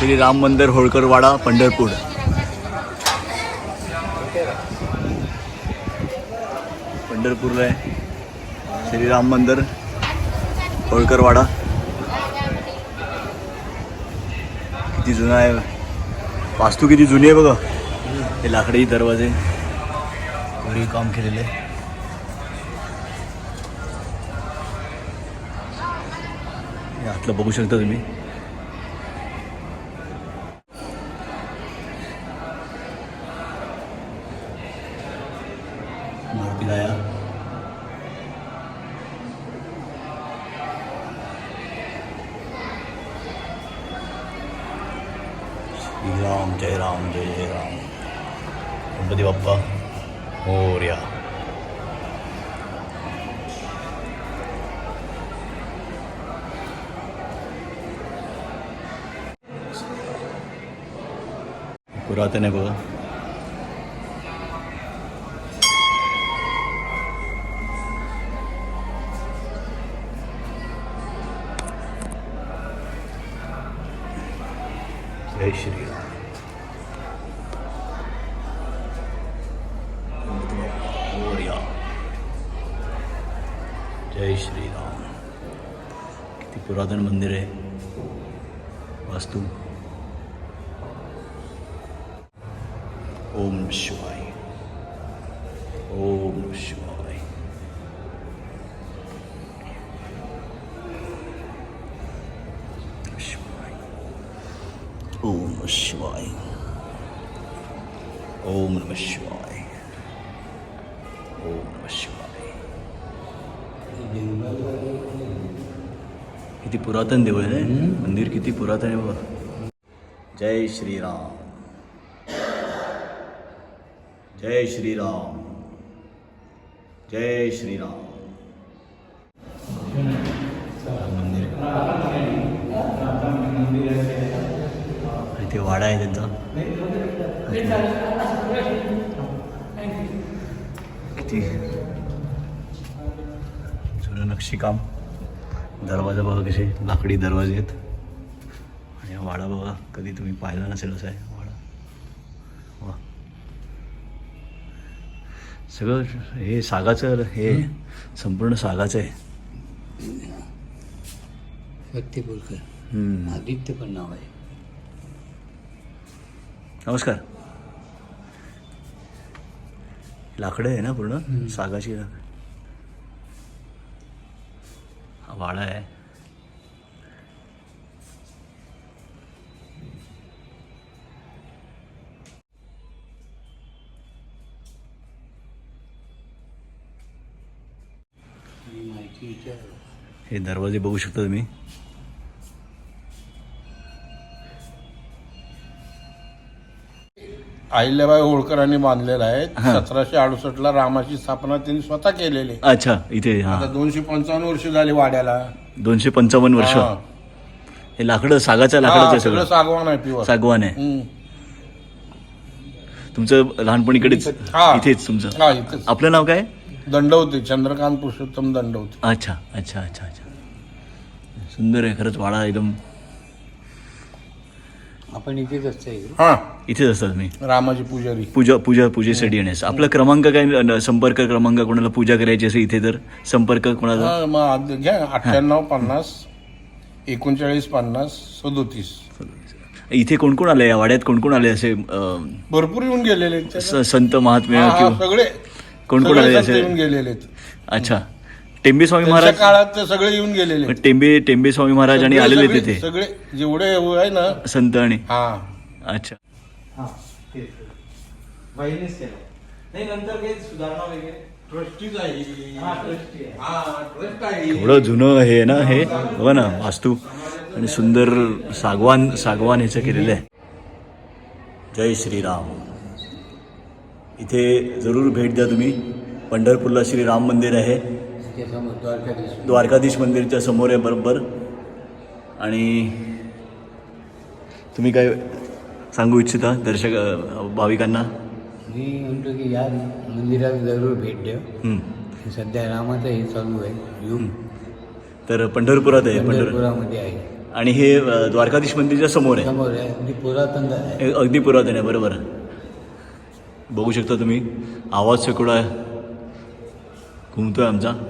श्री राम मंदिर होळकरवाडा पंढरपूर. पंढरपूरला आहे. श्री राम मंदिर होळकरवाडा. किती जुना आहे. वास्तू किती जुनी आहे बघा. हे लाकडी दरवाजे. घरी काम केलेले आहे. आतलं बघू शकता तुम्ही. मारुतीलाया श्रीराम जय राम जय जय राम गणपती बाप्पा मोर्या पुरातन आहे बघा जय श्रीराम मोरया जय श्रीराम किती पुरातन मंदिर आहे. वास्तू. ओम शिवाय. ओम शिवाय. ओम शिवाय। ओम नमः शिवाय। ओम नमः शिवाय। किती पुरातन देऊळ आहे? मंदिर किती पुरातन आहे बघा जय श्रीराम। जय श्रीराम। जय श्रीराम। इथे वाडा आहे त्यांचा. नक्षीकाम दरवाजा बघा कसे लाकडी दरवाजे आहेत. आणि हा वाडा बघा कधी तुम्ही पाहिला नसेल असा आहे वाडा. वा. सगळं हे सागाचं हे संपूर्ण सागाचं आहे. व्यक्ती बोलकर. आदित्य पण नाव आहे. नमस्कार. लाकडं आहे ना पूर्ण? सागाची लाकड. हा वाडा आहे. हे दरवाजे बघू शकता तुम्ही? अहिल्याबाई होळकरांनी बांधलेला आहे. सतराशे अडुसष्ट ला रामाची स्थापना त्यांनी स्वतः केलेली. आहे. अच्छा इथे हा. आता दोनशे पंचावन्न वर्ष झाली वाड्याला. दोनशे पंचावन्न वर्ष. हा. हे लाकडं सागाच्या हा, लाकडाचं आहे सगळं. सगळं सागवान आहे सागवान आहे. हम्म. तुमचं लहानपणीकडेच हा. इथेच तुमचं. हा इथेच. आपलं नाव काय? दंडवते चंद्रकांत पुरुषोत्तम दंडवते. अच्छा अच्छा अच्छा अच्छा. सुंदर आहे खरंच वाडा एकदम आपण इथेच असतो हा. इथेच असतात मी रामाची पुजारी. पूजा पूजा पूजेसाठी येण्यास. आपला क्रमांक काय न- संपर्क क्रमांक कोणाला पूजा करायची असेल इथे तर? संपर्क कोणाला हा, मग आद- घ्या. अठ्ठ्याण्णव पन्नास एकोणचाळीस पन्नास सदोतीस. इथे कोण कोण आले या वाड्यात कोण कोण आले असे अं, भरपूर येऊन गेलेले आहेत. स- संत महात्मे हा, हा, किंवा सगळे. कोण कोण सगळे आले संत असे? येऊन गेलेले आहेत. अच्छा. टेंबे स्वामी त्यांच्या महाराज काळात ते सगळे येऊन गेलेले. टेंबे टेंबे स्वामी महाराज आणि आलेले सगळे- तिथे. सगळे जेवढे आहे ना संत आणि हा. अच्छा. बाईनेच केलं. नाही नंतर काही सुधारणा वगैरे? ट्रस्टीच आहे. हा ट्रस्टी आहे. हा ट्रस्ट आहे. एवढं जुनं हे आहे ना हे. बघा ना वास्तू. आणि सुंदर सागवान सागवान ह्याचं केलेलं आहे. जय श्रीराम. इथे जरूर भेट द्या तुम्ही. पंढरपूरला श्रीराम मंदिर आहे. द्वारकाधीश द्वारकाधीश मंदिरच्या समोर आहे बरोबर. आणि तुम्ही काय सांगू इच्छिता दर्शक भाविकांना? मी म्हणतो की या मंदिरात जरूर भेट द्या. हं. सध्या रामाचं हे चालू आहे युग. तर पंढरपुरात आहे पंढर पंढरपुरामध्ये आहे. आणि हे द्वारकाधीश मंदिरच्या समोर आहे. समोर आहे अगदी पुरातन आहे. अगदी पुरातन आहे बरोबर. बघू शकता तुम्ही आवाज सगळं आहे घुमतोय आमचा.